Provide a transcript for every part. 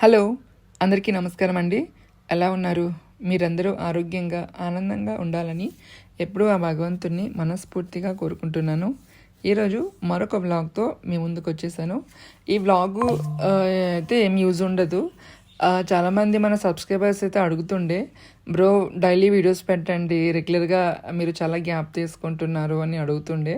Hello అందరికీ నమస్కారం అండి. ఎలా ఉన్నారు? మీరందరూ ఆరోగ్యంగా ఆనందంగా ఉండాలని ఎప్పుడూ ఆ భగవంతుణ్ణి మనస్ఫూర్తిగా కోరుకుంటున్నాను. ఈరోజు మరొక వ్లాగ్తో మీ ముందుకు వచ్చేసాను. ఈ వ్లాగు అయితే ఏం యూజ్ ఉండదు. చాలామంది మన సబ్స్క్రైబర్స్ అయితే అడుగుతుండే బ్రో డైలీ వీడియోస్ పెట్టండి రెగ్యులర్గా మీరు చాలా గ్యాప్ తీసుకుంటున్నారు అని అడుగుతుండే.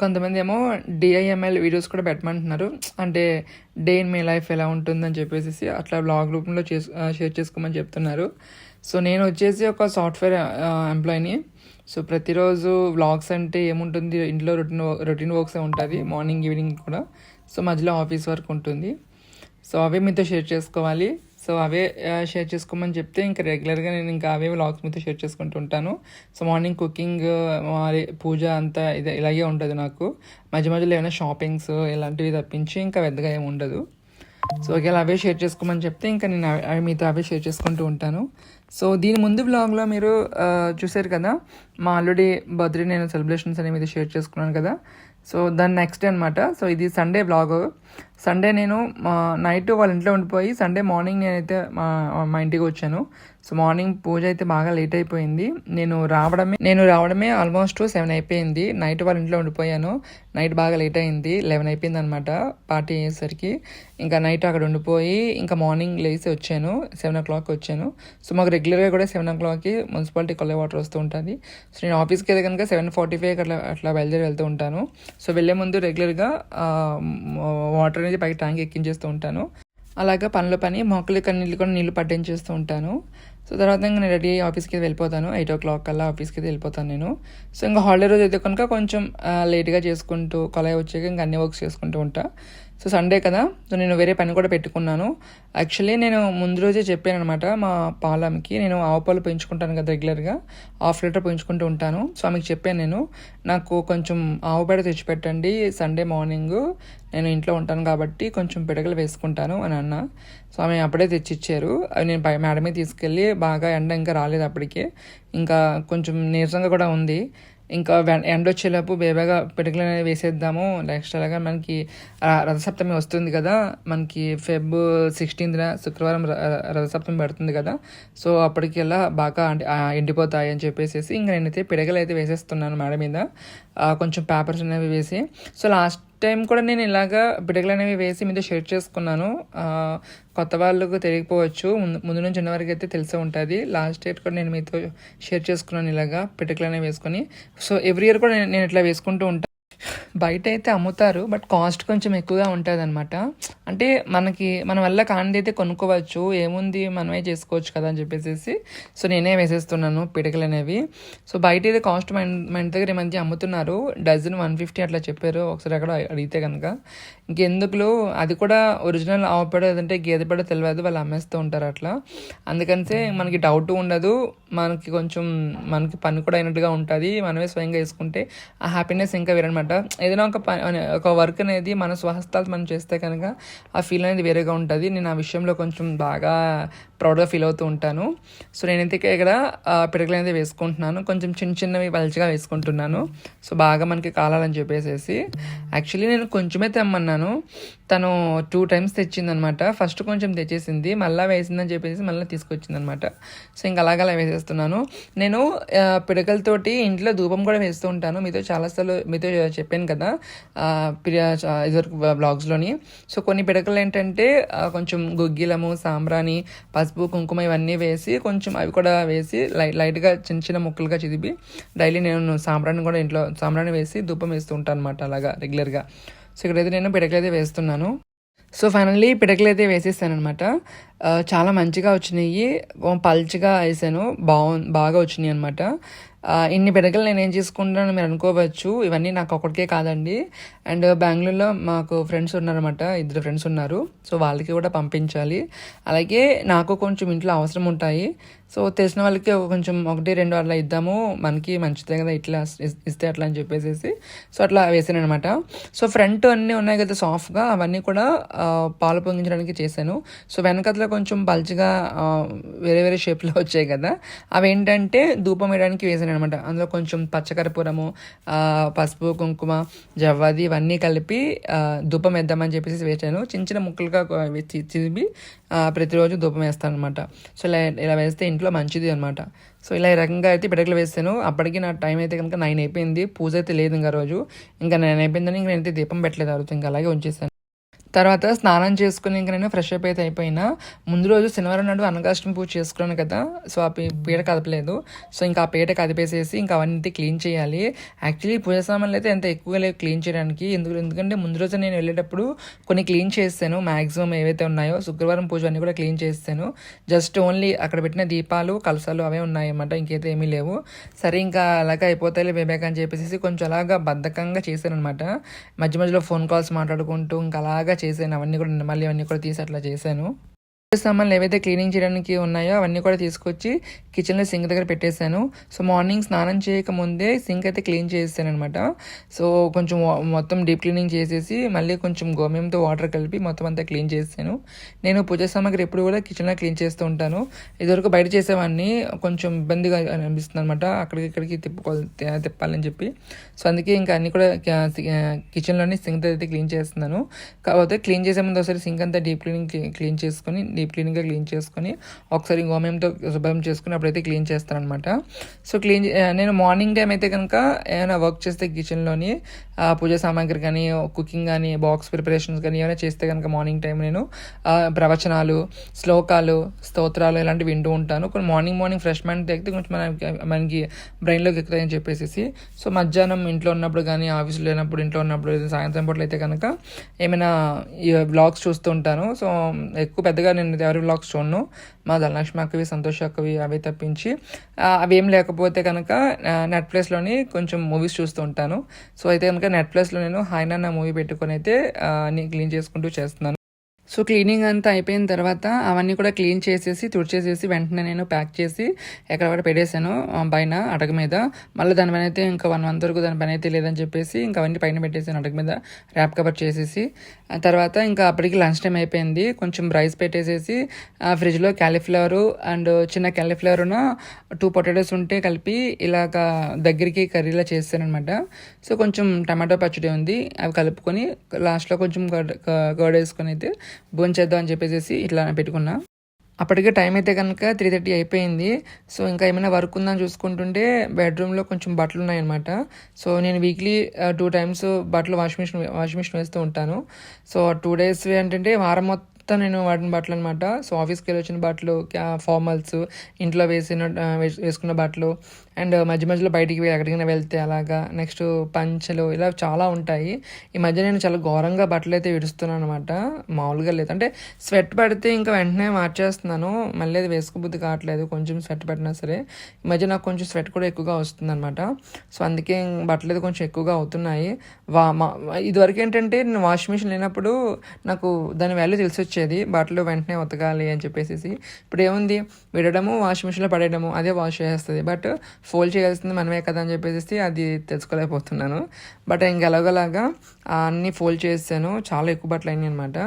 కొంతమంది ఏమో డిఐఎంఎల్ వీడియోస్ కూడా పెట్టమంటున్నారు. అంటే డే ఇన్ మై లైఫ్ ఎలా ఉంటుందని చెప్పేసి అట్లా బ్లాగ్ రూపంలో చేసు షేర్ చేసుకోమని చెప్తున్నారు. సో నేను వచ్చేసి ఒక సాఫ్ట్వేర్ ఎంప్లాయీని. సో ప్రతిరోజు వ్లాగ్స్ అంటే ఏముంటుంది? ఇంట్లో రొటీన్ రొటీన్ వర్క్స్ ఉంటుంది. మార్నింగ్ ఈవినింగ్ కూడా. సో మధ్యలో ఆఫీస్ వర్క్ ఉంటుంది. సో అవి మీతో షేర్ చేసుకోవాలి. సో అవే షేర్ చేసుకోమని చెప్తే ఇంకా రెగ్యులర్గా నేను ఇంకా అవే వ్లాగ్స్ మీతో షేర్ చేసుకుంటూ ఉంటాను. సో మార్నింగ్ కుకింగ్ పూజ అంతా ఇదే ఇలాగే ఉంటుంది నాకు. మధ్య మధ్యలో ఏమైనా షాపింగ్స్ ఇలాంటివి తప్పించి ఇంకా పెద్దగా ఏమి ఉండదు. సో ఒకవేళ అవే షేర్ చేసుకోమని చెప్తే ఇంకా నేను అవి- మీతో అవే షేర్ చేసుకుంటూ ఉంటాను. సో దీని ముందు బ్లాగ్లో మీరు చూసారు చూశారు కదా మా ఆల్రెడీ బర్త్డే నేను సెలబ్రేషన్స్ అనేవి షేర్ చేసుకున్నాను కదా. సో దాని నెక్స్ట్ డే అనమాట సో ఇది సండే బ్లాగ్ సండే నేను మా నైట్ వాళ్ళ ఇంట్లో ఉండిపోయి సండే మార్నింగ్ నేనైతే మా మా ఇంటికి వచ్చాను. సో మార్నింగ్ పూజ అయితే బాగా లేట్ అయిపోయింది. నేను రావడమే నేను రావడమే ఆల్మోస్ట్ సెవెన్ అయిపోయింది. నైట్ వాళ్ళ ఇంట్లో ఉండిపోయాను. నైట్ బాగా లేట్ అయింది. లెవెన్ అయిపోయింది అనమాట పార్టీ అయ్యేసరికి. ఇంకా నైట్ అక్కడ ఉండిపోయి ఇంకా మార్నింగ్ లేచి వచ్చాను. సెవెన్ ఓ క్లాక్ వచ్చాను. సో మాకు రెగ్యులర్గా కూడా సెవెన్ ఓ క్లాక్కి మున్సిపాలిటీ కొల్లే వాటర్ వస్తూ ఉంటుంది. సో నేను ఆఫీస్కి అయితే కనుక సెవెన్ ఫార్టీ ఫైవ్ అట్లా అట్లా బయలుదేరి వెళ్తూ ఉంటాను. సో వెళ్ళే ముందు రెగ్యులర్గా వాటర్ అనేది పైకి ట్యాంక్ ఎక్కించేస్తూ ఉంటాను. అలాగే పనిలో పని మొక్కలు నీళ్ళు కూడా నీళ్ళు పట్టించేస్తూ ఉంటాను. సో తర్వాత ఇంకా నేను రెడీ అయ్యి ఆఫీస్కి వెళ్ళిపోతాను. ఎయిట్ ఓ క్లాక్ కల్లా ఆఫీస్కి అయితే వెళ్ళిపోతాను నేను. సో ఇంకా హాలిడే రోజు అయితే కనుక కొంచెం లేట్గా చేసుకుంటూ కొలాయి వచ్చాక ఇంకా అన్ని వర్క్స్ చేసుకుంటూ ఉంటా. సో సండే కదా. సో నేను వేరే పని కూడా పెట్టుకున్నాను. యాక్చువల్లీ నేను ముందు రోజే చెప్పాను అనమాట మా పాలమ్మకి నేను ఆవు పాలు పెంచుకుంటాను కదా రెగ్యులర్గా హాఫ్ లీటర్ పెంచుకుంటూ ఉంటాను. సో ఆమెకి చెప్పాను నేను నాకు కొంచెం ఆవు పేడ తెచ్చిపెట్టండి సండే మార్నింగ్ నేను ఇంట్లో ఉంటాను కాబట్టి కొంచెం పిడకలు వేసుకుంటాను అని అన్న. సో ఆమె అప్పుడే తెచ్చిచ్చారు. అవి నేను మేడమే తీసుకెళ్ళి బాగా ఎండ ఇంకా రాలేదు అప్పటికే. ఇంకా కొంచెం నీరసంగా కూడా ఉంది. ఇంకా వె- ఎండ వచ్చేలోపు బేబాగా పిడకలు అనేవి వేసేద్దాము. నెక్స్ట్ అలాగా మనకి రథసప్తమి వస్తుంది కదా. మనకి ఫెబ్ సిక్స్టీన్త్న శుక్రవారం ర- రథసప్తమి పడుతుంది కదా. సో అప్పటికెల్లా బాగా అంటే ఎండిపోతాయి అని చెప్పేసి ఇంకా నేనైతే పిడకలు అయితే వేసేస్తున్నాను మేడ మీద. కొంచెం పేపర్స్ అనేవి వేసి. సో లాస్ట్ టైం కూడా నేను ఇలాగా పిడకలు అనేవి వేసి మీతో షేర్ చేసుకున్నాను. కొత్త వాళ్ళకు తెలియకపోవచ్చు. ముందు నుంచి ఉన్న వరకు అయితే తెలిసే ఉంటుంది. లాస్ట్ ఇయర్ కూడా నేను మీతో షేర్ చేసుకున్నాను ఇలాగా పిడకలు అనేవి వేసుకొని. సో ఎవ్రీ ఇయర్ కూడా నేను ఇట్లా వేసుకుంటూ ఉంటాను బయట అయితే అమ్ముతారు బట్ కాస్ట్ కొంచెం ఎక్కువగా ఉంటుంది అనమాట అంటే మనకి మన వల్ల కానిది అయితే కొనుక్కోవచ్చు ఏముంది మనమే చేసుకోవచ్చు కదా అని చెప్పేసి సో నేనే వేసేస్తున్నాను పిడకలు అనేవి సో బయట అయితే కాస్ట్ మన మన ఇంటి దగ్గర ఈ మధ్య అమ్ముతున్నారు. డజన్ వన్ ఫిఫ్టీ అట్లా చెప్పారు. ఒకసారి అక్కడ అడిగితే కనుక ఇంకెందుకులో అది కూడా ఒరిజినల్ ఆవు పేడ లేదంటే గేదె పేడ తెలియదు వాళ్ళు అమ్మేస్తూ ఉంటారు అట్లా. అందుకనిసే మనకి డౌట్ ఉండదు. మనకి కొంచెం మనకి పని కూడా అయినట్టుగా ఉంటుంది. మనమే స్వయంగా వేసుకుంటే ఆ హ్యాపీనెస్ ఇంకా వేరనమాట ఏదైనా ఒక పని ఒక వర్క్ అనేది మన స్వహస్తాలు మనం చేస్తే కనుక ఆ ఫీల్ అనేది వేరేగా ఉంటుంది. నేను ఆ విషయంలో కొంచెం బాగా ప్రౌడ్గా ఫీల్ అవుతూ ఉంటాను. సో నేనైతే ఇక్కడ పిడకలు అనేది వేసుకుంటున్నాను. కొంచెం చిన్న చిన్నవి పలుచగా వేసుకుంటున్నాను. సో బాగా మనకి కాలాలని చెప్పేసేసి. యాక్చువల్లీ నేను కొంచెమే తెమ్మన్నాను. తను టూ టైమ్స్ తెచ్చిందనమాట ఫస్ట్ కొంచెం తెచ్చేసింది. మళ్ళీ వేసిందని చెప్పేసి మళ్ళీ తీసుకొచ్చింది అనమాట సో ఇంకా అలాగలా వేసేస్తున్నాను. నేను పిడకలతోటి ఇంట్లో ధూపం కూడా వేస్తూ ఉంటాను. మీతో చాలాసార్లు మీతో చెప్పాను కదా ఇదివరకు బ్లాగ్స్లోని. సో కొన్ని పిడకలు ఏంటంటే కొంచెం గుగ్గిలము సాంబ్రాణి పసుపు కుంకుమ ఇవన్నీ వేసి కొంచెం అవి కూడా వేసి లైట్ లైట్గా చిన్న చిన్న ముక్కలుగా చిదిపి డైలీ నేను సాంబ్రాన్ని కూడా ఇంట్లో సాంబ్రాన్ని వేసి ధూపం వేస్తూ ఉంటాను అనమాట అలాగా రెగ్యులర్గా. సో ఇక్కడైతే నేను పిడకలు అయితే వేస్తున్నాను. సో ఫైనల్లీ పిడకలు అయితే వేసేసాను చాలా మంచిగా వచ్చినాయి. పల్చిగా పల్చగా వేసాను. బాగు బాగా వచ్చినాయి అనమాట ఇన్ని పిడకలు నేను ఏం చేసుకుంటానని మీరు అనుకోవచ్చు. ఇవన్నీ నాకు ఒకటికే కాదండి. అండ్ బెంగళూరులో మాకు ఫ్రెండ్స్ ఉన్నారన్నమాట. ఇద్దరు ఫ్రెండ్స్ ఉన్నారు. సో వాళ్ళకి కూడా పంపించాలి. అలాగే నాకు కొంచెం ఇంట్లో అవసరం ఉంటాయి. సో తెలిసిన వాళ్ళకి కొంచెం ఒకటి రెండు అట్లా ఇద్దాము. మనకి మంచిదే కదా ఇట్లా ఇస్తే అట్లా అని చెప్పేసి సో అట్లా వేసాను అనమాట సో ఫ్రంట్ అన్నీ ఉన్నాయి కదా సాఫ్ట్గా అవన్నీ కూడా పాలు పొంగించడానికి చేశాను. సో వెనకతలో కొంచెం పల్చగా వేరే వేరే షేప్లో వచ్చాయి కదా. అవి ఏంటంటే ధూపం వేయడానికి వేసాను అనమాట అందులో కొంచెం పచ్చకర్పూరము పసుపు కుంకుమ జవ్వాది ఇవన్నీ కలిపి ధూపం వేద్దామని చెప్పేసి వేసాను. చిన్న చిన్న ముక్కలుగా కొ- చిరిపి ప్రతిరోజు ధూపం వేస్తాను అనమాట సో ఇలా ఇలా వేస్తే ఇంట్లో మంచిది అనమాట సో ఇలా ఈ రకంగా అయితే పిడకలు వేస్తాను. అప్పటికి నా టైం అయితే కనుక నైన్ అయిపోయింది. పూజ అయితే లేదు ఇంకా రోజు. ఇంకా నైన్ అయిపోయిందని ఇంకా నేనైతే దీపం పెట్టలేదు ఆ రోజు. ఇంకా అలాగే ఉంచేసాను. తర్వాత స్నానం చేసుకుని ఇంకా నేను ఫ్రెష్ అప్ అయితే అయిపోయినా. ముందు రోజు శనివారం నాడు అన్నగాష్టమి పూజ చేసుకున్నాను కదా సో ఆ పీట కదపలేదు. సో ఇంకా ఆ పీట కదిపేసేసి ఇంకా అవన్నీ క్లీన్ చేయాలి. యాక్చువల్లీ పూజ సామాన్లు అయితే ఎంత ఎక్కువగా లేవు క్లీన్ చేయడానికి. ఎందుకు ఎందుకంటే ముందు రోజు నేను వెళ్ళేటప్పుడు కొన్ని క్లీన్ చేస్తాను మ్యాక్సిమం ఏవైతే ఉన్నాయో శుక్రవారం పూజ అన్నీ కూడా క్లీన్ చేస్తాను జస్ట్ ఓన్లీ అక్కడ పెట్టిన దీపాలు కలసాలు అవే ఉన్నాయి అన్నమాట ఇంకైతే ఏమీ లేవు. సరే ఇంకా అలాగే అయిపోతాయి బేబేక్ అని చెప్పేసి కొంచెం అలాగా బద్ధకంగా చేశాను అనమాట మధ్య మధ్యలో ఫోన్ కాల్స్ మాట్లాడుకుంటూ ఇంకా అలాగా చేశాను. అవన్నీ కూడా మళ్ళీ అవన్నీ కూడా తీసి అట్లా చేశాను. సామాన్లు ఏవైతే క్లీనింగ్ చేయడానికి ఉన్నాయో అవన్నీ కూడా తీసుకొచ్చి కిచెన్లో సింక్ దగ్గర పెట్టేశాను. సో మార్నింగ్ స్నానం చేయక ముందే సింక్ అయితే క్లీన్ చేసాను అనమాట సో కొంచెం మొత్తం డీప్ క్లీనింగ్ చేసేసి మళ్ళీ కొంచెం గోమ్యంతో వాటర్ కలిపి మొత్తం అంతా క్లీన్ చేసాను నేను పూజ సామాగ్రి ఎప్పుడు కూడా కిచెన్లో క్లీన్ చేస్తూ ఉంటాను. ఇదివరకు బయట చేసేవాడిని కొంచెం ఇబ్బందిగా అనిపిస్తుంది అనమాట అక్కడికి ఇక్కడికి తిప్పుకోవాలి తిప్పాలని చెప్పి. సో అందుకే ఇంకా అన్ని కూడా కిచెన్లోనే సింక్ అయితే క్లీన్ చేస్తున్నాను. కాకపోతే క్లీన్ చేసే ముందు ఒకసారి సింక్ అంతా డీప్ క్లీనింగ్ క్లీన్ చేసుకొని డీప్ క్లీనింగ్గా క్లీన్ చేసుకొని ఒకసారి గోమయంతో శుభ్రం చేసుకుని అప్పుడైతే క్లీన్ చేస్తాను అనమాట సో క్లీన్ నేను మార్నింగ్ టైం అయితే కనుక ఏమైనా వర్క్ చేస్తే కిచెన్లోని పూజ సామాగ్రి కానీ కుకింగ్ కానీ బాక్స్ ప్రిపరేషన్స్ కానీ ఏమైనా చేస్తే కనుక మార్నింగ్ టైం నేను ప్రవచనాలు శ్లోకాలు స్తోత్రాలు ఇలాంటివి వింటూ ఉంటాను. కొన్ని మార్నింగ్ మార్నింగ్ ఫ్రెష్ మైండ్ తెగితే కొంచెం మనకి మనకి బ్రెయిన్లోకి ఎక్కుతాయని చెప్పేసి సో మధ్యాహ్నం ఇంట్లో ఉన్నప్పుడు కానీ ఆఫీస్లో లేనప్పుడు ఇంట్లో ఉన్నప్పుడు సాయంత్రం పూటలు అయితే కనుక ఏమైనా ఈ బ్లాగ్స్ చూస్తూ ఉంటాను. సో ఎక్కువ పెద్దగా నేను ఎవరి వ్లాగ్స్ చూడను. మా ధనలక్ష్మి అక్కవి సంతోష్ అక్కవి అవి తప్పించి అవి ఏం లేకపోతే కనుక నెట్ఫ్లిక్స్లోని కొంచెం మూవీస్ చూస్తూ ఉంటాను. సో అయితే కనుక నెట్ఫ్లిక్స్లో నేను హాయినా నా మూవీ పెట్టుకొని అయితే అన్ని క్లీన్ చేసుకుంటూ చేస్తున్నాను. సో క్లీనింగ్ అంతా అయిపోయిన తర్వాత అవన్నీ కూడా క్లీన్ చేసేసి తుడిచేసేసి వెంటనే నేను ప్యాక్ చేసి ఎక్కడ పెట్టేశాను ఆ, పైన అడగ మీద. మళ్ళీ దాని పైన అయితే ఇంకా వన్ మంత్ వరకు దాని పని అయితే లేదని చెప్పేసి ఇంకా అవన్నీ పైన పెట్టేసాను అడగ మీద ర్యాప్ కవర్ చేసేసి. ఆ తర్వాత ఇంకా అప్పటికి లంచ్ టైం అయిపోయింది. కొంచెం రైస్ పెట్టేసేసి ఆ, ఫ్రిడ్జ్లో క్యాలీఫ్లవర్ అండ్ చిన్న క్యాలీఫ్లవర్ టూ పొటాటోస్ ఉంటే కలిపి ఇలాగ దగ్గరికి కర్రీలా చేస్తానమాట సో కొంచెం టమాటో పచ్చడి ఉంది అవి కలుపుకొని లాస్ట్లో కొంచెం గడ్ గడ్ వేసుకొని అయితే భోంచేద్దాం అని చెప్పేసి ఇట్లా పెట్టుకున్నా. అప్పటికే టైం అయితే కనుక త్రీ థర్టీ అయిపోయింది. సో ఇంకా ఏమైనా వర్క్ ఉందని చూసుకుంటుంటే బెడ్రూమ్లో కొంచెం బట్టలు ఉన్నాయన్నమాట. సో నేను వీక్లీ టూ టైమ్స్ బట్టలు వాషింగ్ మిషన్ వాషింగ్ మిషన్ వేస్తూ ఉంటాను. సో టూ డేస్ ఏంటంటే వారం మొత్తం నేను వాడిన బట్టలు అనమాట సో ఆఫీస్కి వెళ్ళి వచ్చిన బట్టలు ఫార్మల్స్ ఇంట్లో వేసిన వేసుకున్న బట్టలు అండ్ మధ్య మధ్యలో బయటికి వెళ్ళి ఎక్కడికైనా వెళ్తే అలాగా నెక్స్ట్ పంచలు ఇలా చాలా ఉంటాయి. ఈ మధ్య నేను చాలా ఘోరంగా బట్టలు అయితే విడుస్తున్నాను అనమాట మామూలుగా లేదు. అంటే స్వెట్ పడితే ఇంకా వెంటనే మార్చేస్తున్నాను. మళ్ళీ అది వేసుకోబుద్ధి కావట్లేదు. కొంచెం స్వెట్ పెట్టినా సరే. ఈ మధ్య నాకు కొంచెం స్వెట్ కూడా ఎక్కువగా వస్తుంది అనమాట సో అందుకే బట్టలు అయితే కొంచెం ఎక్కువగా అవుతున్నాయి. వా మా ఇదివరకు ఏంటంటే నేను వాషింగ్ మిషన్ లేనప్పుడు నాకు దాని వాల్యూ తెలిసి వచ్చేది. బట్టలు వెంటనే ఉతకాలి అని చెప్పేసి ఇప్పుడు ఏముంది? విడడము వాషింగ్ మిషన్లో పడేయడము అదే వాష్ చేస్తుంది బట్ ఫోల్డ్ చేయాల్సింది మనమే కదా అని చెప్పేసి అది తెలుసుకోలేకపోతున్నాను. బట్ ఇంకెలాగోలాగా అన్నీ ఫోల్డ్ చేసాను చాలా ఎక్కువ బట్టలు అయినాయి అనమాట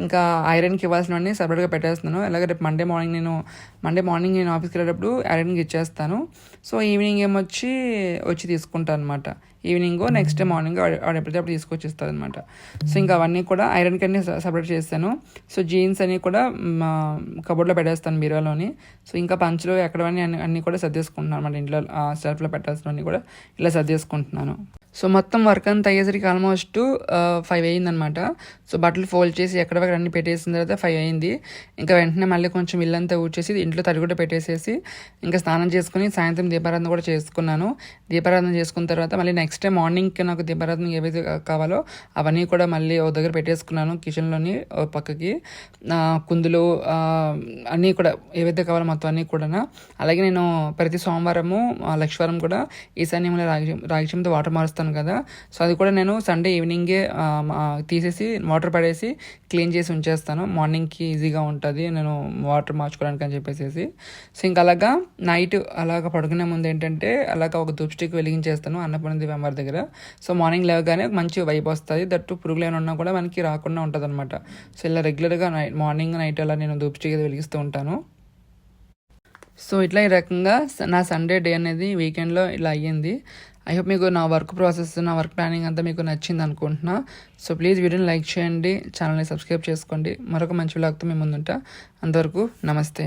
ఇంకా ఐరన్కి ఇవ్వాల్సినవన్నీ సపరేట్గా పెట్టేస్తున్నాను. అలాగే రేపు మండే మార్నింగ్ నేను మండే మార్నింగ్ నేను ఆఫీస్కి వెళ్ళేటప్పుడు ఐరన్కి ఇచ్చేస్తాను. సో ఈవినింగ్ ఏమొచ్చి వచ్చి తీసుకుంటాను అనమాట ఈవినింగ్ నెక్స్ట్ డే మార్నింగ్ ఆడ ఎప్పుడైతే తీసుకొచ్చిస్తారు అనమాట సో ఇంకా అవన్నీ కూడా ఐరన్ కన్నీ సపరేట్ చేస్తాను. సో జీన్స్ అన్ని కూడా మా కబోర్డ్లో పెట్టేస్తాను బీరోలోని సో ఇంకా పంచులు ఎక్కడవన్నీ అన్ని అన్నీ కూడా సర్దేసుకుంటున్నాను అనమాట ఇంట్లో సెల్ఫ్లో పెట్టాల్సినవన్నీ కూడా ఇలా సర్దేసుకుంటున్నాను. సో మొత్తం వర్క్ అంతా అయ్యేసరికి ఆల్మోస్ట్ ఫైవ్ అయ్యిందనమాట సో బట్టలు ఫోల్డ్ చేసి ఎక్కడెక్కడ అన్ని పెట్టేసిన తర్వాత ఫైవ్ అయింది ఇంకా వెంటనే మళ్ళీ కొంచెం ఇల్లంతా ఊడ్చేసి ఇంట్లో తడి కూడా పెట్టేసేసి ఇంకా స్నానం చేసుకుని సాయంత్రం దీపారాధన కూడా చేసుకున్నాను. దీపారాధన చేసుకున్న తర్వాత మళ్ళీ నెక్స్ట్ నెక్స్ట్ డే మార్నింగ్కి నాకు దీపారాధన ఏవైతే కావాలో అవన్నీ కూడా మళ్ళీ ఓ దగ్గర పెట్టేసుకున్నాను కిచెన్లోని ఓ పక్కకి. కుందులు అన్నీ కూడా ఏవైతే కావాలో మొత్తం అన్నీ కూడా అలాగే నేను ప్రతి సోమవారము లక్ష్వారం కూడా ఈశాన్యంలో రాగి రాగిచంతో వాటర్ మారుస్తాను కదా. సో అది కూడా నేను సండే ఈవినింగే తీసేసి వాటర్ పడేసి క్లీన్ చేసి ఉంచేస్తాను. మార్నింగ్కి ఈజీగా ఉంటుంది. నేను వాటర్ మార్చుకోవడానికి అని చెప్పేసి సో ఇంకా అలాగా నైట్ అలాగ పడుకునే ముందు ఏంటంటే అలాగ ఒక దుప్స్టిక్ వెలిగించేస్తాను. అన్నపూర్ణ దివ్యాంబర్ దగ్గర. సో మార్నింగ్ లేవగానే మంచి వైబ్ వస్తుంది. దట్టు పురుగులు ఏమైనా ఉన్నా కూడా మనకి రాకుండా ఉంటుంది అనమాట సో ఇలా రెగ్యులర్గా నైట్ మార్నింగ్ నైట్ అలా నేను ధూప్ స్టిక్ వెలిగిస్తూ ఉంటాను. సో ఇట్లా ఈ రకంగా నా సండే డే అనేది వీకెండ్లో ఇలా అయ్యింది. ఐ హోప్ మీకు నా వర్క్ ప్రాసెస్ నా వర్క్ ప్లానింగ్ అంతా మీకు నచ్చింది అనుకుంటున్నా. సో ప్లీజ్ వీడియోని లైక్ చేయండి. ఛానల్ని సబ్స్క్రైబ్ చేసుకోండి. మరొక మంచి వ్లాగ్తో మేము ముందుంటా. అంతవరకు నమస్తే.